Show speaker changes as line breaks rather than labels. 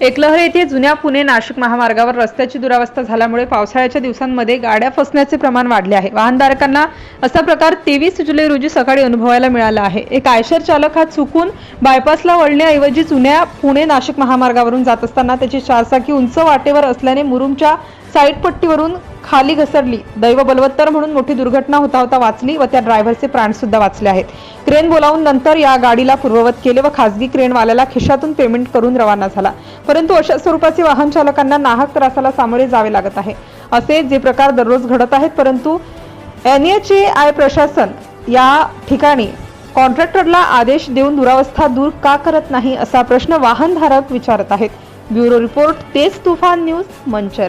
एकलहर येथे जुन्या पुणे नाशिक महामार्गावर रस्त्याची दुरावस्था झाल्यामुळे पावसाळ्याच्या दिवसांमध्ये गाड्या फसण्याचे प्रमाण वाढले आहे. वाहनधारकांना असा प्रकार तेवीस जुलै रोजी सकाळी अनुभवायला मिळाला आहे. एक आयशर चालक हा चुकून बायपासला वळण्याऐवजी जुन्या पुणे नाशिक महामार्गावरून जात असताना त्याची चारचाकी उंच वाटेवर असल्याने मुरुमच्या साईडपट्टीवरून खाली घसरली. दैव बलवत्तर म्हणून मोठी दुर्घटना होता होता वाचली व त्या ड्रायव्हरचे प्राण सुद्धा वाचले आहेत. क्रेन बोलावून नंतर या गाडीला पूर्ववत केले व खासगी क्रेनवाल्याला खिशातून पेमेंट करून रवाना झाला. परंतु अशा स्वरूपाचे वाहन चालकांना नाहक त्रासाला सामोरे जावे लागत आहे. असे जे प्रकार दररोज घडत आहेत परंतु एन एच ए आय प्रशासन या ठिकाणी कॉन्ट्रॅक्टरला आदेश देऊन दुरावस्था दूर का करत नाही असा प्रश्न वाहनधारक विचारत आहेत. Bureau report Tej Tufan news Manchar.